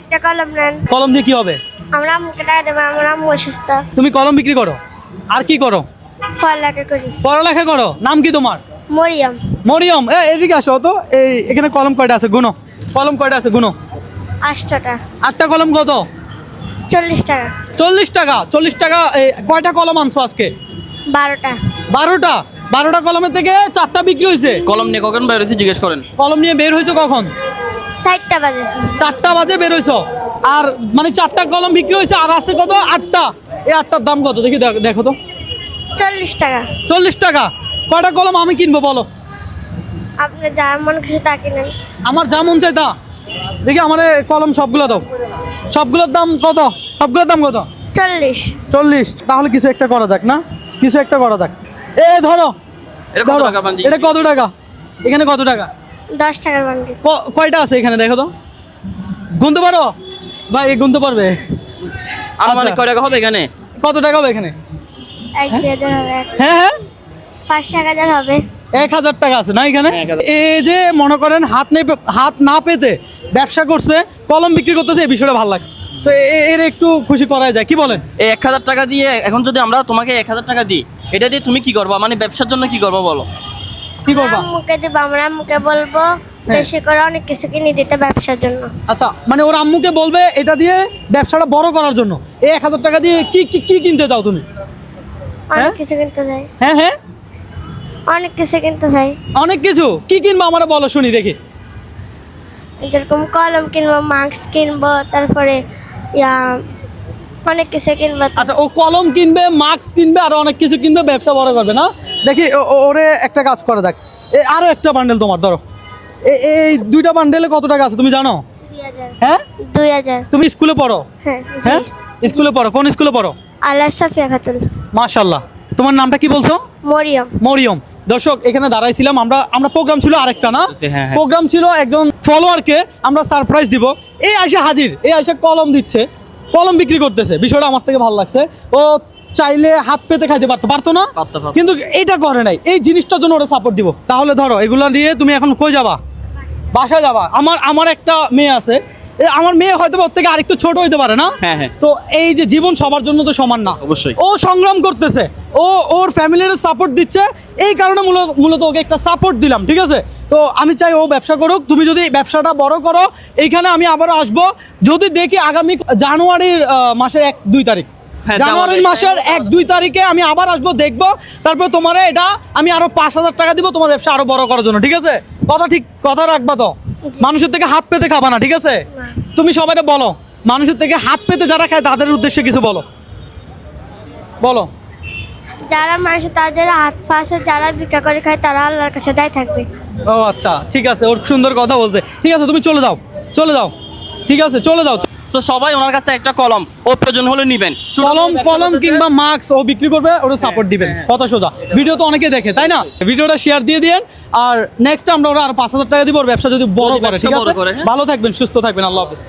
একটা কলম নেন। কলম দিয়ে কি হবে? আমরা আম্মুকে টাকা দেবো আমরা অসুস্থ। তুমি কলম বিক্রি করো। আর কি করো? পড়ালেখা করি। পড়ালেখা করো। নাম কি তোমার? মরিয়ম। মরিয়ম। এ এদিকে আসো তো এই এখানে কলম কয়টা আছে? গুনো। কলম কয়টা আছে? গুনো। আটশোটা। আটটা কলম কত? চল্লিশ টাকা। চল্লিশ টাকা চল্লিশ টাকা কয়টা কলম আনছো আজকে? বারোটা। বারোটা? বারোটা কলমের থেকে চারটা বিক্রি হয়েছে। কলম নিয়ে কখন বের হয়েছে জিজ্ঞেস করেন। কলম নিয়ে বের হয়েছে কখন? ষাটটা বাজে। চারটা বাজে বের হয়েছো আর মানে চারটা কলম বিক্রি হয়েছে আর আছে কত? আটটা। এই আটটার দাম কত? দেখি দেখো তো। চল্লিশ টাকা। চল্লিশ টাকা। কয়টা কলম আমি কিনবো বলো? আপনি যা মন কিছু তা কিনেন। আমার যা মন চাই তা। দেখি আমার কলম সবগুলো দাও। সবগুলোর দাম কত? সবগুলোর দাম কত? চল্লিশ। চল্লিশ। তাহলে কিছু একটা করা যাক না? কিছু একটা করা যাক। এ ধরো। ধরো। এটা কত টাকা? এখানে কত টাকা? দশ টাকার বান্ডিল কয়টা আছে এখানে দেখো তো? গুনতে পারো? ভাই গুনতে পারবে। আনুমানিক আচ্ছা। কয় টাকা হবে এখানে? কত টাকা হবে এখানে? এক হাজার হবে হ্যাঁ হ্যাঁ? পাঁচশো এক হাজার হবে। এক হাজার টাকা আছে না এখানে? হ্যাঁ। এই যে মনে করেন হাত নেই হাত না পেতে ব্যবসা করছে কলম বিক্রি করতেছে এই বিষয়টা ভালো লাগছে। তো এর একটু খুশি করা যায় কি বলেন? এই এক হাজার টাকা দিয়ে এখন যদি আমরা তোমাকে এক হাজার টাকা দিই এটা দিয়ে তুমি কি করবা? মানে ব্যবসার জন্য কি করবা বলো? কি করবা? আম্মুকে দেবো আমরা আম্মুকে বলব বেশি করে অনেক কিছু কিনে দিতে ব্যবসার জন্য। আচ্ছা মানে ওর আম্মুকে বলবে এটা দিয়ে ব্যবসাটা বড় করার জন্য। এই এক হাজার টাকা দিয়ে কি কি কি কিনতে চাও তুমি? অনেক হ্যাঁ? কিছু কিনতে চাই। হ্যাঁ হ্যাঁ? অনেক কিছু কিনতে চাই। অনেক কিছু? কি কিনবো আমার বলো শুনি দেখি। যেরকম কলম কিনবো মাস্ক কিনবো তারপরে ইয়া অনেক কিছু কিনবো। আচ্ছা ও কলম কিনবে মাস্ক কিনবে আর অনেক কিছু কিনবে ব্যবসা বড় করবে না? দেখি ওরে একটা কাজ করা যাক এ আরও একটা বান্ডেল তোমার ধরো। এই দুইটা বান্ডেলে কত টাকা আছে তুমি জানো? হ্যাঁ? দুই হাজার। তুমি স্কুলে পড়ো? হ্যাঁ হ্যাঁ? স্কুলে পড়ো কোন স্কুলে পড়ো? আল্লাহ সাফিয়া খাতুন। মাশাল্লাহ তোমার নামটা কি বলছো? মরিয়ম। মরিয়ম। দর্শক এখানে দাঁড়াইছিলাম আমরা আমরা প্রোগ্রাম ছিল আরেকটা না? হ্যাঁ, হ্যাঁ। প্রোগ্রাম ছিল একজন ফলোয়ারকে আমরা সারপ্রাইজ দিব। এই আইসা হাজির এই আইসা কলম দিচ্ছে কলম বিক্রি করতেছে। বিষয়টা আমার থেকে ভালো লাগছে। ও চাইলে হাত পেতে খাইতে পারতো পারতো না। কিন্তু এটা করে নাই। এই জিনিসটার জন্য ওরা সাপোর্ট দিব। তাহলে ধরো এগুলো দিয়ে তুমি এখন কই যাবা? বাসায় যাবা। আমার আমার একটা মেয়ে আছে। আমার মেয়ে হয়তো ওর থেকে আরেকটু ছোট হইতে পারে না? হ্যাঁ, হ্যাঁ। তো এই যে জীবন সবার জন্য তো সমান না। অবশ্যই। ও সংগ্রাম করতেছে। ও ওর ফ্যামিলির সাপোর্ট দিচ্ছে। এই কারণে মূলত মূলত ওকে একটা সাপোর্ট দিলাম ঠিক আছে? তো আমি চাই ও ব্যবসা করুক। তুমি যদি ব্যবসাটা বড় করো এইখানে আমি আবারও আসব। যদি দেখি আগামী জানুয়ারির মাসের এক দুই তারিখ হ্যাঁ, জানুয়ারির মাসের এক দুই তারিখে আমি আবার আসব দেখব। তারপরে তোমার এটা আমি আরও পাঁচ হাজার টাকা দিব তোমার ব্যবসা আরও বড় করার জন্য ঠিক আছে? কথা ঠিক কথা রাখবা তো। মানুষের থেকে হাত পেতে খাবা না ঠিক আছে? তুমি সবাই বলো। মানুষের থেকে হাত পেতে যারা খায় তাদের উদ্দেশ্যে কিছু বলো। বলো। যারা মানুষ তাদের হাত ফাঁসে যারা ভিক্ষা করে খায় তারা আল্লাহর কাছে দায় থাকবে। ও আচ্ছা ঠিক আছে ওর সুন্দর কথা বলছে। ঠিক আছে তুমি চলে যাও চলে যাও। ঠিক আছে চলে যাও তো সবাই ওনার কাছে একটা কলম ও প্রয়োজন হলে নিবেন। কলম কলম কিংবা মাস্ক ও বিক্রি করবে ওরা সাপোর্ট দিবেন। কথা সোজা। ভিডিও তো অনেকে দেখে তাই না? ভিডিওটা শেয়ার দিয়ে দিয়েন। আর নেক্সট আমরা ওরা আর পাঁচ হাজার টাকা দিব ওর ব্যবসা যদি বড় করে ঠিক আছে? করে, হ্যাঁ। ভালো থাকবেন সুস্থ থাকবেন আল্লাহ হাফিজ।